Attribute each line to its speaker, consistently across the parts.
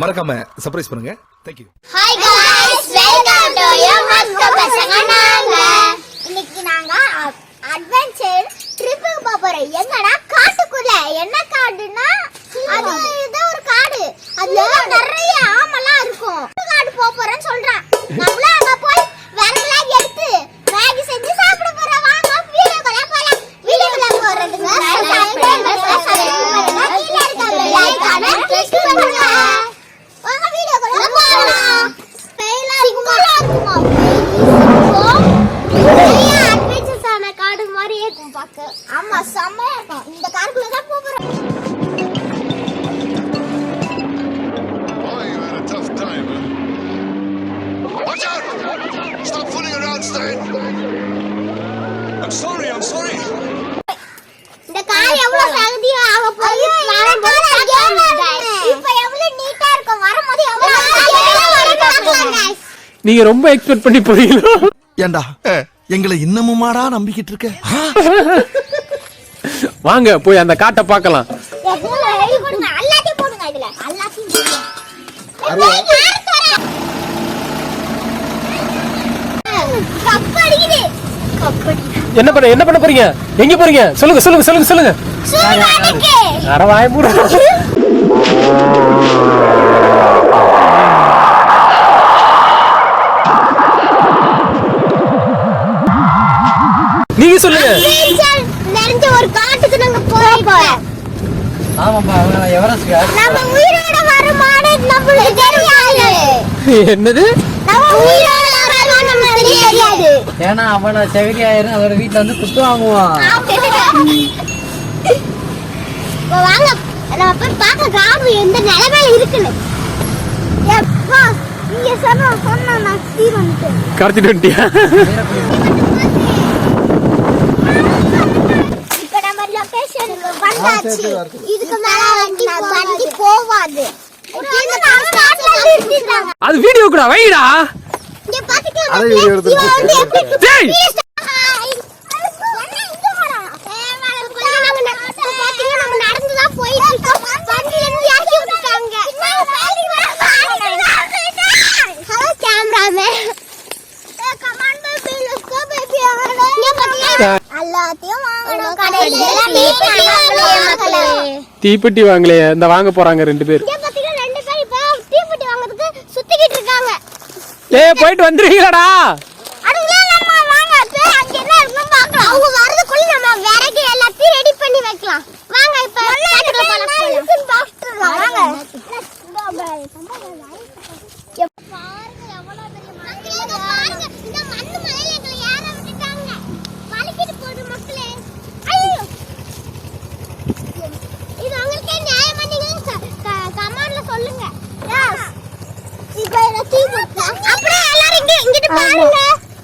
Speaker 1: மறக்காம சர்ப்ரைஸ் பண்ணுங்க
Speaker 2: thank you hi guys welcome to you மஸ்க பசங்க நாங்க இன்னைக்கு நாங்க அட்வென்ச்சர் ட்ரிப்புக்கு போக போறோம் எங்கடா காட்டுக்குள்ள என்ன காடுனா அது ஏதோ ஒரு காடு அதுல நிறைய ஆமெல்லாம் இருக்கும் காடு போக போறேன்னு சொல்றான் நம்மளும்
Speaker 3: நீங்க ரொம்ப எக்ஸ்பெக்ட் பண்ணி போறீங்களோ?
Speaker 1: ஏண்டா? எங்களை இன்னமுமாடா நம்பிக்கிட்டு இருக்க?
Speaker 3: வாங்க போய் அந்த காட்டை பார்க்கலாம். என்ன பண்ண என்ன பண்ண போறீங்க? எங்க போறீங்க? சொல்லுங்க சொல்லுங்க சொல்லுங்க சொல்லுங்க. அட வாய் மூடு. நீங்க சொல்லுங்க.
Speaker 2: நிறைஞ்ச ஒரு காட்டுக்கு நாங்க போறோம்
Speaker 4: ஆமாப்பா அவங்க எவரெஸ்ட்
Speaker 2: நம்ம உயிரோட வருமானு நம்மளுக்கு தெரியாது.
Speaker 3: என்னது?
Speaker 2: நம்ம உயிரோட வருமானு நம்மளுக்கு தெரியாது.
Speaker 4: ஏன்னா அவளை செவிலி ஆயிரும் அதோட வீட்டுல வந்து குத்து வாங்குவான்.
Speaker 2: இப்போ வாங்க நம்ம போய் பார்க்க கிராமம் எந்த நிலைமையில இருக்குன்னு. எப்பா நீங்க சொன்ன சொன்ன நான் தீ வந்துட்டேன்.
Speaker 3: கடத்திட்டு வந்துட்டியா
Speaker 2: இப்போ நம்ம லொகேஷனுக்கு வந்தாச்சு இதுக்கு மேல வண்டி வண்டி போவாது இது நான் ஸ்டார்ட்ல நிறுத்திட்டாங்க
Speaker 3: அது வீடியோ கூட வைடா
Speaker 2: இங்க பாத்துக்கலாம்
Speaker 1: அதை video எடுத்து
Speaker 2: இவன் வந்து எப்படி
Speaker 3: டேய்
Speaker 2: எல்லாத்தையும் வாங்கணும் கடையில்
Speaker 3: தீப்பெட்டி வாங்களே இந்த வாங்க போறாங்க ரெண்டு பேர்.
Speaker 2: இங்க பாத்தீங்கன்னா ரெண்டு பேரும் இப்போ தீப்பெட்டி வாங்குறதுக்கு சுத்திக்கிட்டு இருக்காங்க.
Speaker 3: ஏய் போயிட்டு வந்துருவீங்களாடா
Speaker 2: அதுக்குள்ள நம்ம வாங்க போய் அங்க என்ன இருக்குன்னு பார்க்கலாம் அவங்க வரதுக்குள்ள நம்ம விறகு எல்லாத்தையும் ரெடி பண்ணி வைக்கலாம் வாங்க இப்ப காட்டுக்குள்ள போலாம் இருக்குன்னு பார்த்துடலாம் வாங்க எப்~ பாருங்க எவ்வளவு பெரிய மலை. பாருங்க, இந்த மண்ணு மலையில எங்களை ஏற விட்டுட்டாங்க. வலிக்கிட்டு போகுது மக்களே. ஐயோ! இது உங்களுக்கே நியாயமா நீங்க க- க- கமெண்ட்ல சொல்லுங்க Yes. எல்லாரும் இங்க இங்கிட்டு பாருங்க.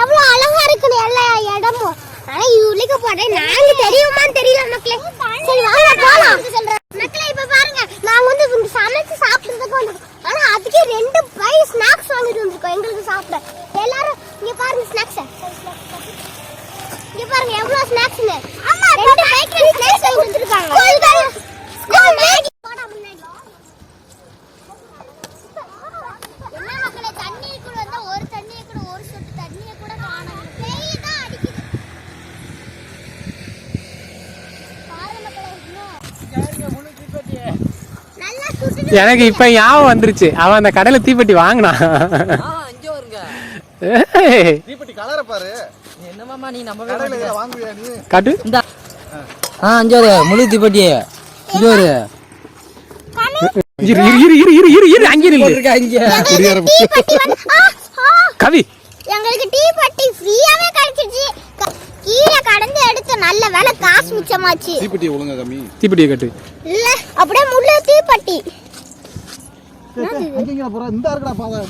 Speaker 2: எவ்வளவு அழகா இருக்குது எல்லா இடமும். ஆனா இவளுக்கு போட்டேன் நாங்க தெரியுமான்னு தெரியல மக்களே. சரி வாங்க போலாம். மக்களே இப்ப பாருங்க. நாங்க வந்து இங்க சமைச்சு சாப்பிடுறதுக்கு வந்து ஆனா அதுக்கே ரெண்டு பை ஸ்நாக்ஸ் வாங்கிட்டு வந்திருக்கோம் எங்களுக்கு சாப்பிட. எல்லாரும் இங்க பாருங்க ஸ்நாக்ஸ் இங்க பாருங்க எவ்வளவு ஸ்நாக்ஸ்னு ரெண்டு பைக் ஸ்நாக்ஸ் வாங்கி வந்திருக்காங்க ஸ்கூல் மேகி போடா முன்னாடி என்ன மக்களே தண்ணி கூட வந்தா ஒரு தண்ணியை கூட ஒரு சொட்டு தண்ணியை கூட காணோம் வெயில் தான் அடிக்குது பாரு மக்களே இன்னும் நல்லா சுட்டு
Speaker 3: எனக்கு இப்ப ஞாபகம் வந்துருச்சு. அவன் அந்த கடையில தீப்பெட்டி வாங்கினான்
Speaker 4: இங்க வருங்க.
Speaker 3: ஏய்,
Speaker 1: தீப்பெட்டி கலர பாரு.
Speaker 4: என்னமாமா நீ நம்பவே
Speaker 1: கடையில
Speaker 4: மாட்டீங்க.
Speaker 1: இதை வாங்குவியா நீ?
Speaker 3: காட்டு.
Speaker 4: ஆ அஞ்சு ஒரு முழு தீப்பெட்டி. இங்க ஒரு
Speaker 3: இரு இரு இரு இரு இரு இரு அங்கே நில்லு. கவி.
Speaker 2: எங்களுக்கு டீ பட்டி ஃப்ரீயாவே கிடைச்சிச்சு கீழே கடந்து எடுத்த நல்ல வேலை காசு மிச்சமாச்சு.
Speaker 1: தீப்பெட்டி ஒழுங்கா கம்மி.
Speaker 3: தீப்பெட்டியை கட்டு.
Speaker 2: இல்ல அப்படியே முள்ளு தீப்பட்டி.
Speaker 1: இங்க போற. இந்த இருக்கடா பாத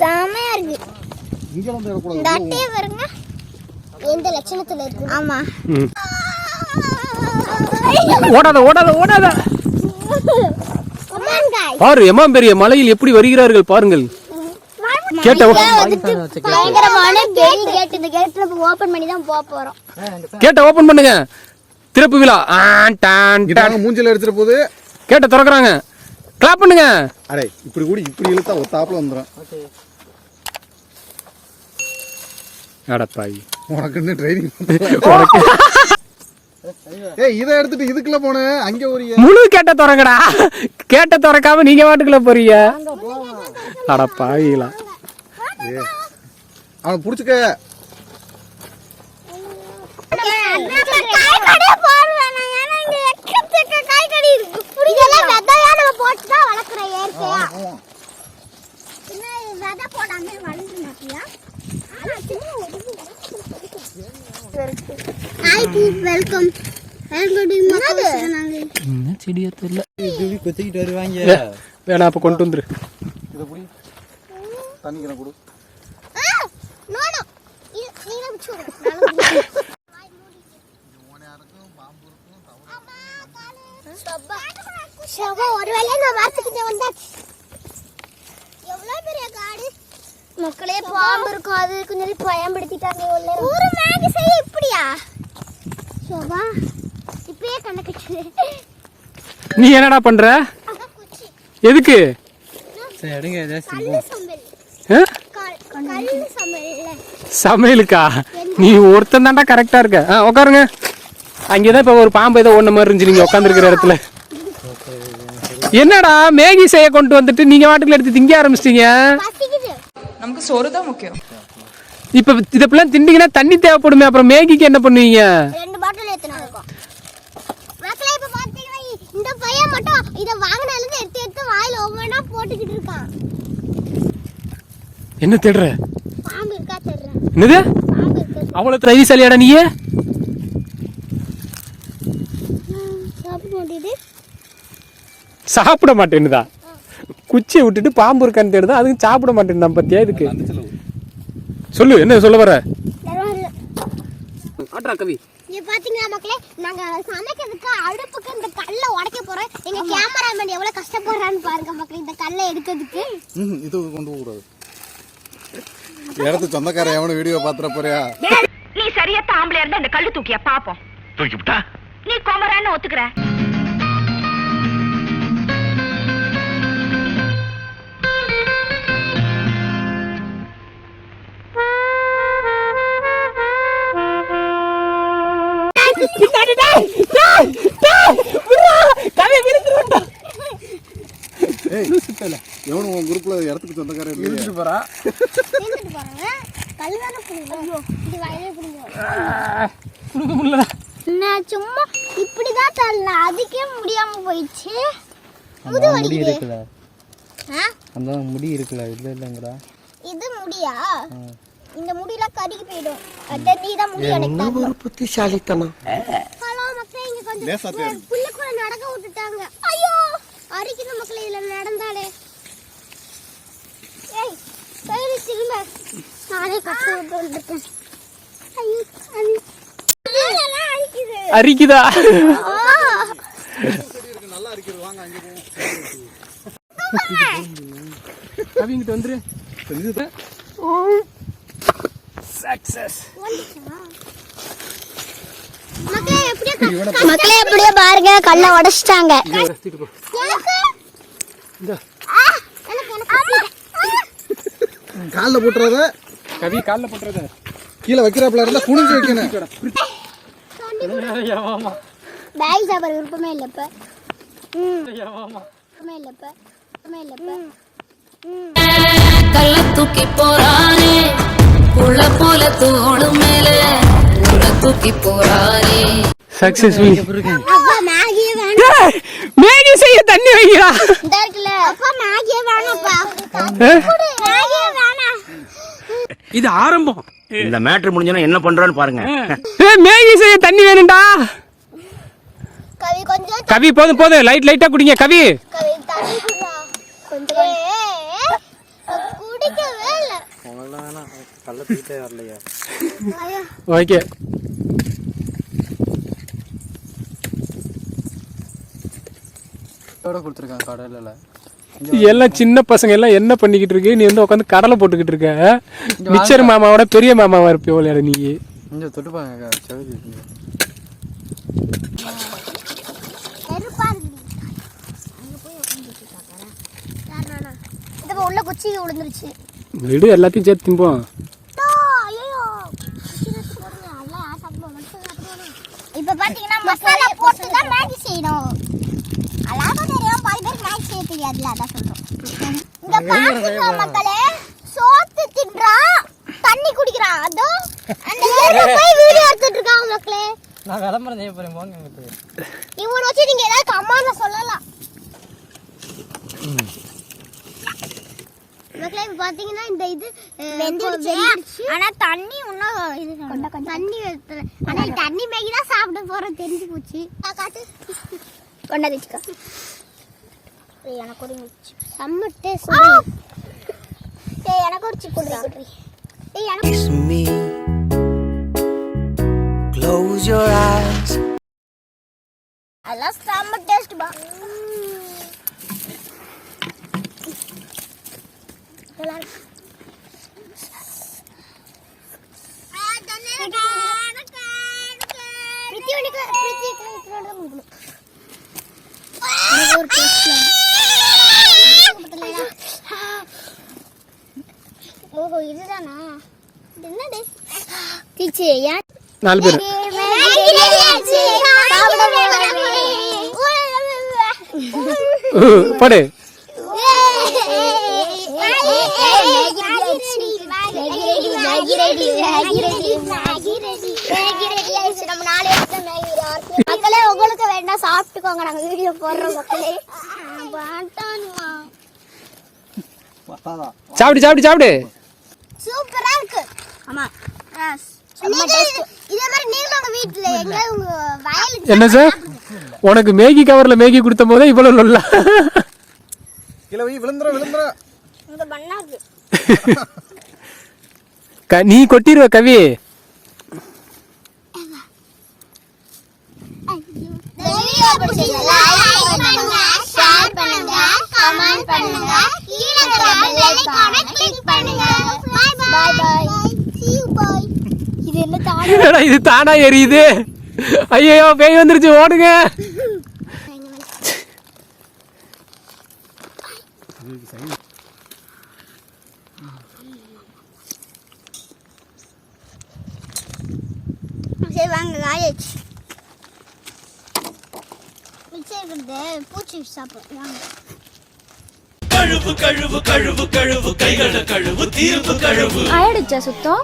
Speaker 2: செமையா இருக்கு.
Speaker 1: இங்க வந்து இடக்கூடாது
Speaker 2: இந்த அட்டையை பாருங்க. எந்த லட்சணத்துல இருக்கு? ஆமா.
Speaker 3: ம். ஓடாத ஓடாத ஓடாத. பாரு எம்மா பெரிய மலையில் எப்படி வருகிறார்கள் பாருங்கள். கேட்ட
Speaker 2: இங்க வந்துட்டு பயங்கரமான பெரிய கேட் இந்த கேட்ல ஓபன் பண்ணி தான் போக போறோம்.
Speaker 3: கேட்ட ஓபன் பண்ணுங்க. திறப்பு விழா. ஆ, டான், டான்.
Speaker 1: மூஞ்சில எடுத்துட்டு போகுது
Speaker 3: கேட்ட திறக்கறாங்க. கிளாப் பண்ணுங்க.
Speaker 1: அடே இப்படி கூட இப்படி இழுத்தா ஒத்தாப்புல வந்துடும்
Speaker 3: அடப்பாவி
Speaker 1: உனக்கு இன்னும் ட்ரைனிங் ஏய் இதை எடுத்துட்டு இதுக்குள்ள போனேன் அங்க ஒரு
Speaker 3: முழு கேட்ட திறங்கடா. கேட்ட திறக்காம நீங்க வாட்டுக்குள்ள போறீங்க. அடப்பாவிங்களா
Speaker 1: அவனை புடிச்சுக்க
Speaker 2: காய்கறியே போடுவேன் நான். ஏன்னா இங்க எக்கச்சக்க காய்கறி இருக்கு. இதெல்லாம் விதையா நம்ம போட்டுதான் வளர்க்குறோம் இயற்கையா. என்ன இது விதை போடாம வளர்ந்து மாட்டியா? ஆனா சும்மா ஒரு ஹாய் நாங்க
Speaker 3: என்ன செடியா தெரியல
Speaker 4: கொத்திக்கிட்டு வருவாங்க.
Speaker 3: வேணா அப்ப கொண்டு வந்துரு.
Speaker 1: இதை கொடு.
Speaker 2: பெரிய காடு? மக்களே பாம்பு இருக்கும். அது கொஞ்சம் பயன்படுத்திட்டாங்க. ஒரு மேகி செய்ய இப்படியா?
Speaker 3: நீ என்னடா பண்ற? எதுக்கு? சமையலுக்கா? நீ ஒருத்தன் தான்டா கரெக்டா இருக்க. ஆ உட்காருங்க அங்கேதான் இப்ப ஒரு பாம்பு ஏதோ ஒண்ணு மாதிரி இருந்துச்சு நீங்க உட்காந்துருக்கிற இடத்துல. என்னடா மேகி செய்ய கொண்டு வந்துட்டு நீங்க வாட்டுக்குள்ள எடுத்து திங்க ஆரம்பிச்சிட்டீங்க?
Speaker 2: பசிக்குது.
Speaker 5: நமக்கு சோறு தான் முக்கியம்.
Speaker 3: இப்ப இதெல்லாம் திண்டிங்கன்னா தண்ணி தேவைப்படுமே அப்புறம் மேகிக்கு என்ன பண்ணுவீங்க
Speaker 2: ரெண்டு பாட்டில் ஏத்தணும் இருக்கும் மக்களே இப்ப பாத்தீங்கன்னா இந்த பையன் மட்டும் இத வாங்கினதுல இருந்து எடுத்து எடுத்து வாயில ஒவ்வொன்றா போட்டுக்கிட்டு இருக்கான்.
Speaker 3: என்ன தேடுற?
Speaker 2: பாம்பு இருக்கா தெரியல
Speaker 3: என்னது?
Speaker 2: பாம்பு இருக்கு
Speaker 3: அவ்வளவு தைரியசாலியாடா நீயே?
Speaker 2: சாப்பிட
Speaker 3: மாட்டேன்னுதா? குச்சியை விட்டுட்டு பாம்பு இருக்கான்னு தேடுதா? அதுக்கு சாப்பிட மாட்டேன் நம்ம பத்தியா இதுக்கு? சொல்லு என்ன சொல்ல வர ஆட்ரா கவி.
Speaker 2: இங்க பாத்தீங்களா மக்களே? நாங்க சமைக்கிறதுக்கு அடுப்புக்கு இந்த கல்லை உடைக்க போறோம். எங்க கேமராமேன் எவ்வளவு கஷ்டப்படுறான்னு பாருங்க மக்களே இந்த கல்லை எடுக்கிறதுக்கு.
Speaker 1: இது கொண்டு போக கூடாது. இடத்து சொந்தக்காரன் எவனும் வீடியோ பாத்துற போறியா?
Speaker 6: நீ சரியத்த ஆம்பளையா இருந்தா இந்த கல்லு தூக்கியா பாப்போம்.
Speaker 7: தூக்கி விட்டா
Speaker 6: நீ குமரான்னு ஒத்துக்கிற.
Speaker 2: தானே புடுங்கும். இது வயலே புடுங்கும்.
Speaker 3: கொடுக்க முடியல
Speaker 2: நான் சும்மா இப்படிதான் தரல அதுக்கே முடியாம போயிடுச்சு.
Speaker 4: முடி
Speaker 2: வலிக்குது.
Speaker 4: இருக்குல்ல? அந்த முடி இருக்குல்ல இல்ல இல்லைங்கடா.
Speaker 2: இது முடியா? இந்த முடியெல்லாம் கருகி போயிடும். அதான் நீ தான் முடி எனக்கு
Speaker 1: ஒரு புத்திசாலித்தனம்.
Speaker 2: ஹலோ மக்களே இங்க கொஞ்சம். புள்ளிக்குள்ள நடக்க விட்டுட்டாங்க. ஐயோ! அரிக்கிற மக்களே இதுல நடந்தாலே ஏய் கையில திரும்ப நானே கஷ்டப்பட்டு அதெல்லாம் அரிக்குது
Speaker 3: அரிக்குதா
Speaker 2: ஆ.
Speaker 1: நல்லா இருக்கிறது வாங்க அங்கே
Speaker 3: கவிங்கிட்ட வந்துரு. சக்சஸ்
Speaker 2: மக்களே எப்படியோ பாருங்க கல்ல உடைச்சிட்டாங்க எனக்கு ஆ, எனக்கு எனக்கு
Speaker 1: காலில் போட்டுறத
Speaker 3: கவி காலில் பண்றத
Speaker 1: கீழே வைக்கிறாப்புல இருந்தா குனிஞ்சு வைக்கணும்.
Speaker 2: பேக் சாப்பிட விருப்பமே இல்லை இப்ப. ம். விருப்பமே இல்லை இப்ப. விருப்பமே இல்லை இப்ப.
Speaker 8: கள்ள தூக்கி போறானே. உள்ள போல தோடு மேல. உள்ள தூக்கி போறானே.
Speaker 3: சக்சஸ்ஃபுல் மேகி செய்ய தண்ணி வைக்கிறா. இது ஆரம்பம்.
Speaker 9: இந்த மேட்ரு முடிஞ்சோன்னா என்ன பண்றான்னு பாருங்க.
Speaker 3: மேகி செய்ய தண்ணி வேணும்டா.
Speaker 2: கவி கொஞ்சம்
Speaker 3: கவி போதும் போதும். லைட் லைட்டா குடிங்க கவி.
Speaker 2: கவி தண்ணி குடிடா. கொஞ்சம் ஏய், குடிக்கவே இல்லை
Speaker 4: கள்ள தூக்கிட்டே வரலையா
Speaker 2: ஐயோ
Speaker 3: ஓகே
Speaker 4: எவ்வளோ கொடுத்துருக்கான் கடையில
Speaker 3: எல்லாம் சின்ன பசங்க எல்லாம் என்ன பண்ணிக்கிட்டு இருக்கு? நீ வந்து உட்காந்து கடலை போட்டுக்கிட்டு இருக்க. மிச்சர் மாமாவோட பெரிய மாமாவா இருப்பிய விளையாட நீ.
Speaker 4: கொஞ்சம் தொட்டு பாருங்க செவதி இருக்குங்க
Speaker 2: நெருப்பா இருக்குது குச்சி விழுந்துருச்சு
Speaker 3: விடு எல்லாத்தையும் சேர்த்து திம்போம்
Speaker 2: ஐயோ இப்ப பாத்தீங்கன்னா மசாலா போட்டு தான் மேகி செய்யணும். தெரியும் பாதி பேருக்கு செய்ய தெரியாதுல அதான் சொல்றோம். இங்க பாருங்க மக்களே சோத்து தின்றான் தண்ணி குடிக்கிறான். அதோ அந்த எருமை போய் வீடியோ எடுத்துட்டு இருக்காங்க மக்களே.
Speaker 4: நான் விளம்பரம் செய்ய போறேன் போங்க எனக்கு.
Speaker 2: இவனை வச்சு நீங்க ஏதாவது கம்மால சொல்லலாம். மக்களே இப்ப பாத்தீங்கன்னா இந்த இது வெந்துருச்சு ஆனா தண்ணி இன்னும் இது தண்ணி வெத்தல ஆனா இந்த தண்ணி மேகி தான் சாப்பிட போறோம் தெரிஞ்சு போச்சு. கொண்டாந்து வச்சுக்கோ. ஏய், எனக்கு ஒரு செம்ம டேஸ்ட் ஏய் எனக்கு ஒரு சிக்கு குடுறி ஏய் எனக்கு
Speaker 10: me. Close your eyes.
Speaker 2: அதெல்லாம் செம்ம டேஸ்ட் பா ஓஹோ இதுதானா இது என்னது டீச்சே யார்
Speaker 3: நாலு பேர் படு
Speaker 2: மக்களே உங்களுக்கு வேண்டாம் சாப்பிட்டுக்கோங்க நாங்க வீடியோ போடுறோம் மக்களே
Speaker 3: சாப்பிடு சாப்பிடு சாப்பிடு
Speaker 2: சூப்பரா இருக்கு. ஆமா.
Speaker 3: என்ன சார்? உனக்கு மேகி கவர்ல மேகி கொடுத்த போதே இவ்வளவு நல்ல.
Speaker 1: கீழே போய் விழுந்துற விழுந்துற
Speaker 2: இங்க பண்ணாது
Speaker 3: நீ கொட்டிடுவ கவி.
Speaker 2: பண்ணுங்க. இது என்ன
Speaker 3: என்னடா இது தானா எரியுது? ஐயோ பேய் வந்துருச்சு ஓடுங்க.
Speaker 2: சரி வாங்க காயாச்சு மிச்சம் இருக்கிறது பூச்சி சாப்பிடும் வாங்க
Speaker 5: ஆயிடுச்சா சுத்தம்?